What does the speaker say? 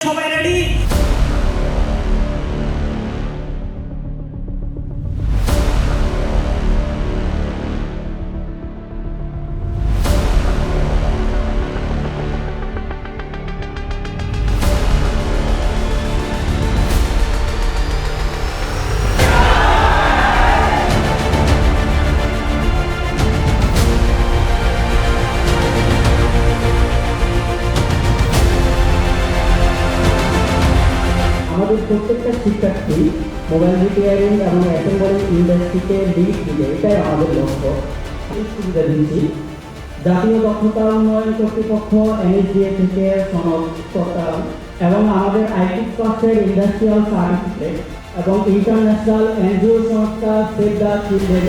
সবাই রেডি আমাদের প্রত্যেকটা শিক্ষার্থী মোবাইল রিপেয়ারিং এবং অ্যাসেম্বলিং ইন্ডাস্ট্রিতে লিড দিবে, এটাই আমাদের লক্ষ্য। এই সুবিধা দিচ্ছি জাতীয় দক্ষতা উন্নয়ন কর্তৃপক্ষ, এনএসডিএ থেকে সনদ এবং আমাদের আইটি ক্লাসের ইন্ডাস্ট্রিয়াল সার্টিফিকেট এবং ইন্টারন্যাশনাল এনজিও সংস্থা সেভ দ্য চিলড্রেন